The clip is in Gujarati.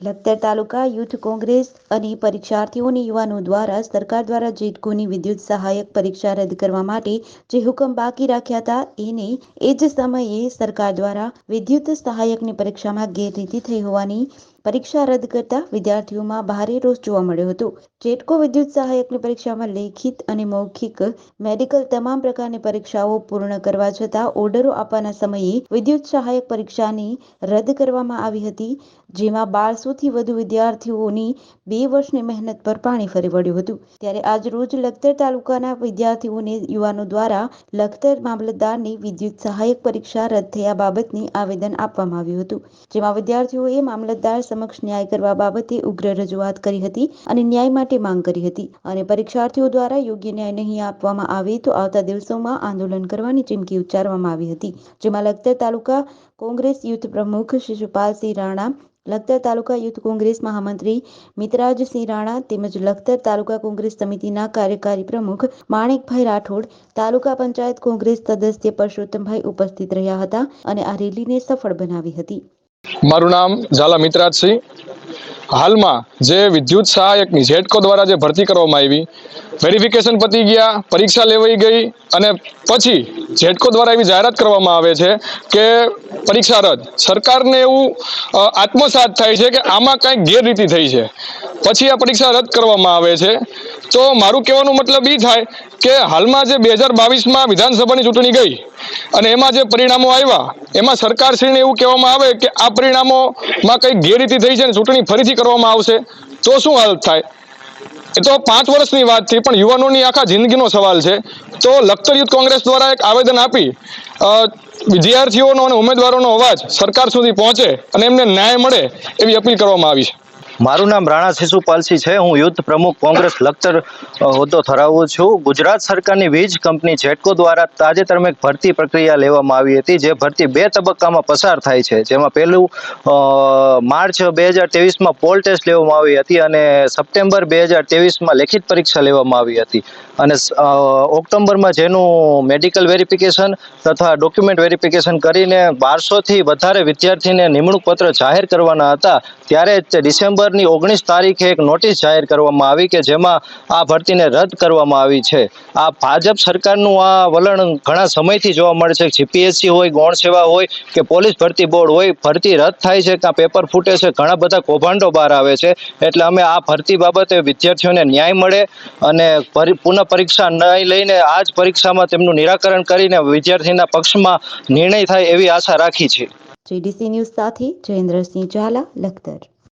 લખતર તાલુકા યુથ કોંગ્રેસ અને પરીક્ષાર્થીઓની યુવાનો દ્વારા સરકાર દ્વારા જેટકોની વિદ્યુત સહાયક પરીક્ષા રદ કરવા માટે જે હુકમ બાકી રાખ્યા હતા, એને એ જ સમયે સરકાર દ્વારા વિદ્યુત સહાયકની પરીક્ષામાં ગેરરીતિ થઈ હોવાની પરીક્ષા રદ કરતા વિદ્યાર્થીઓમાં ભારે રોષ જોવા મળ્યો હતો. જેટકો વિદ્યુત સહાયકની પરીક્ષામાં લેખિત અને મૌખિક મેડિકલ તમામ પ્રકારની પરીક્ષાઓ પૂર્ણ કરવા છતાં ઓર્ડરો આપવાના સમયે વિદ્યુત સહાયક પરીક્ષાની રદ કરવામાં આવી હતી, જેમાં બારસોથી વધુ વિદ્યાર્થીઓની બે વર્ષની મહેનત પર પાણી ફરી વળ્યું હતું. ત્યારે આજ રોજ લખતર તાલુકાના વિદ્યાર્થીઓને યુવાનો દ્વારા લખતર મામલતદારની વિદ્યુત સહાયક પરીક્ષા રદ થયા બાબતની આવેદન આપવામાં આવ્યું હતું, જેમાં વિદ્યાર્થીઓએ મામલતદાર સમક્ષ ન્યાય કરવા બાબતે ઉગ્ર રજૂઆત કરી હતી અને ન્યાય માટે માંગ કરી હતી. અને પરીક્ષાર્થીઓ દ્વારા યોગ્ય ન્યાય નહીં આપવામાં આવે તો આવતા દિવસોમાં આંદોલન કરવાની ચીમકી ઉચ્ચારવામાં આવી હતી. જેમાં લખતર તાલુકા કોંગ્રેસ યુથ પ્રમુખ શિશુપાલસિંહ રાણા, લખતર તાલુકા યુથ કોંગ્રેસ મહામંત્રી મિતરાજસિંહ રાણા તેમજ લખતર તાલુકા કોંગ્રેસ સમિતિના કાર્યકારી પ્રમુખ માણેકભાઈ રાઠોડ, તાલુકા પંચાયત કોંગ્રેસ સદસ્ય પરસોત્તમભાઈ ઉપસ્થિત રહ્યા હતા અને આ રેલીને સફળ બનાવી હતી. મારું નામ ઝાલા મિત્રાજસિંહ. હાલમાં જે વિદ્યુત સહાયકની ઝેટકો દ્વારા જે ભરતી કરવામાં આવી વેરિફિકેશન પતી ગયા, પરીક્ષા લેવાઈ ગઈ અને પછી ઝેટકો દ્વારા એવી જાહેરાત કરવામાં આવે છે કે પરીક્ષા રદ. સરકારને એવું આત્મસાત થાય છે કે આમાં કાંઈક ગેરરીતિ થઈ છે. પછી આ પરીક્ષા રદ કરવામાં આવે છે. તો મારું કહેવાનું મતલબ એ થાય કે હાલમાં જે બે હજાર બાવીસમાં વિધાનસભાની ચૂંટણી ગઈ અને એમાં જે પરિણામો આવ્યા, એમાં સરકારશ્રીને એવું કહેવામાં આવે કે આ પરિણામોમાં કંઈક ગેરરીતિ થઈ છે અને ચૂંટણી ફરીથી કરવામાં આવશે, તો શું હાલત થાય? એ તો પાંચ વર્ષની વાત થઈ પણ યુવાનોની આખા જિંદગીનો સવાલ છે. તો લખતર યુથ કોંગ્રેસ દ્વારા એક આવેદન આપી વિદ્યાર્થીઓનો અને ઉમેદવારોનો અવાજ સરકાર સુધી પહોંચે અને એમને ન્યાય મળે એવી અપીલ કરવામાં આવી છે. મારું નામ રાણા શિશુપાલસિંહ છે. હું યુથ પ્રમુખ કોંગ્રેસ લખતર હોદ્દો ધરાવું છું. ગુજરાત સરકારની વીજ કંપની જેટકો દ્વારા તાજેતરમાં એક ભરતી પ્રક્રિયા લેવામાં આવી હતી, જે ભરતી બે તબક્કામાં પસાર થાય છે. જેમાં પહેલું માર્ચ બે હજાર તેવીસમાં પોલ ટેસ્ટ લેવામાં આવી હતી અને સપ્ટેમ્બર બે હજાર તેવીસમાં લેખિત પરીક્ષા લેવામાં આવી હતી. અને ઓક્ટોબરમાં જેનું મેડિકલ વેરિફિકેશન તથા ડોક્યુમેન્ટ વેરિફિકેશન કરીને બારસોથી વધારે વિદ્યાર્થીને નિમણૂક પત્ર જાહેર કરવાના હતા. ત્યારે જ ડિસેમ્બરની ઓગણીસ તારીખે એક નોટિસ જાહેર કરવામાં આવી કે જેમાં આ ભરતીને રદ કરવામાં આવી છે. આ ભાજપ સરકારનું આ વલણ ઘણા સમયથી જોવા મળે છે. જીપીએસસી હોય, ગૌણ સેવા હોય કે પોલીસ ભરતી બોર્ડ હોય, ભરતી રદ થાય છે. કાં પેપર ફૂટે છે. ઘણા બધા કૌભાંડો બહાર આવે છે. એટલે અમે આ ભરતી બાબતે વિદ્યાર્થીઓને ન્યાય મળે અને પુનઃ પરીક્ષા નહીં લઈને આ જ પરીક્ષામાં તેમનું નિરાકરણ કરીને વિદ્યાર્થીના પક્ષમાં નિર્ણય થાય એવી આશા રાખી છે. જીડીસી ન્યૂઝ સાથે જયેન્દ્રસિંહ ઝાલા, લખતર.